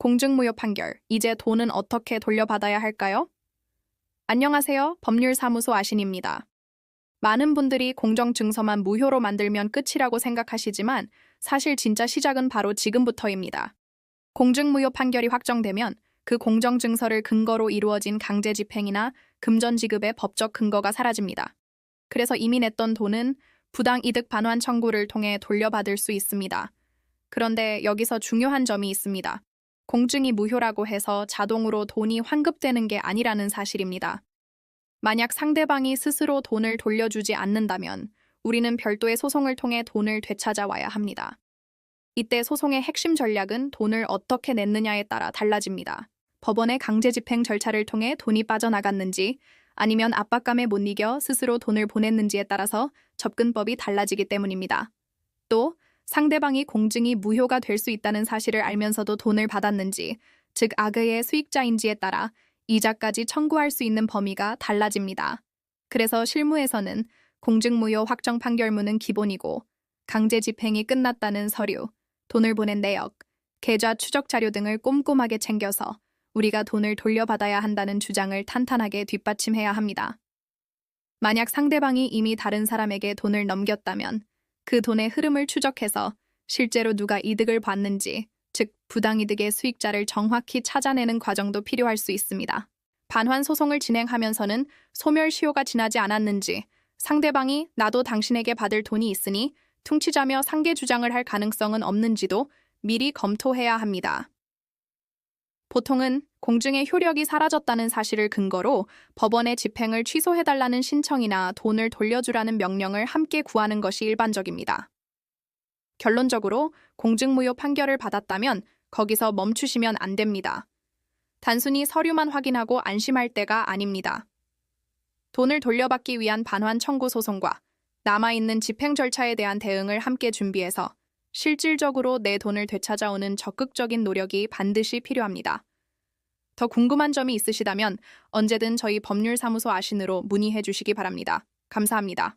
공증무효 판결. 이제 돈은 어떻게 돌려받아야 할까요? 안녕하세요. 법률사무소 아신입니다. 많은 분들이 공정증서만 무효로 만들면 끝이라고 생각하시지만 사실 진짜 시작은 바로 지금부터입니다. 공증무효 판결이 확정되면 그 공정증서를 근거로 이루어진 강제 집행이나 금전 지급의 법적 근거가 사라집니다. 그래서 이미 냈던 돈은 부당 이득 반환 청구를 통해 돌려받을 수 있습니다. 그런데 여기서 중요한 점이 있습니다. 공증이 무효라고 해서 자동으로 돈이 환급되는 게 아니라는 사실입니다. 만약 상대방이 스스로 돈을 돌려주지 않는다면 우리는 별도의 소송을 통해 돈을 되찾아와야 합니다. 이때 소송의 핵심 전략은 돈을 어떻게 냈느냐에 따라 달라집니다. 법원의 강제 집행 절차를 통해 돈이 빠져나갔는지 아니면 압박감에 못 이겨 스스로 돈을 보냈는지에 따라서 접근법이 달라지기 때문입니다. 또 상대방이 공증이 무효가 될 수 있다는 사실을 알면서도 돈을 받았는지, 즉 악의의 수익자인지에 따라 이자까지 청구할 수 있는 범위가 달라집니다. 그래서 실무에서는 공증무효 확정 판결문은 기본이고 강제 집행이 끝났다는 서류, 돈을 보낸 내역, 계좌 추적 자료 등을 꼼꼼하게 챙겨서 우리가 돈을 돌려받아야 한다는 주장을 탄탄하게 뒷받침해야 합니다. 만약 상대방이 이미 다른 사람에게 돈을 넘겼다면 그 돈의 흐름을 추적해서 실제로 누가 이득을 봤는지, 즉 부당이득의 수익자를 정확히 찾아내는 과정도 필요할 수 있습니다. 반환 소송을 진행하면서는 소멸 시효가 지나지 않았는지, 상대방이 나도 당신에게 받을 돈이 있으니 퉁치자며 상계 주장을 할 가능성은 없는지도 미리 검토해야 합니다. 보통은 공증의 효력이 사라졌다는 사실을 근거로 법원의 집행을 취소해달라는 신청이나 돈을 돌려주라는 명령을 함께 구하는 것이 일반적입니다. 결론적으로 공증무효 판결을 받았다면 거기서 멈추시면 안 됩니다. 단순히 서류만 확인하고 안심할 때가 아닙니다. 돈을 돌려받기 위한 반환 청구 소송과 남아있는 집행 절차에 대한 대응을 함께 준비해서 실질적으로 내 돈을 되찾아오는 적극적인 노력이 반드시 필요합니다. 더 궁금한 점이 있으시다면 언제든 저희 법률사무소 아신으로 문의해 주시기 바랍니다. 감사합니다.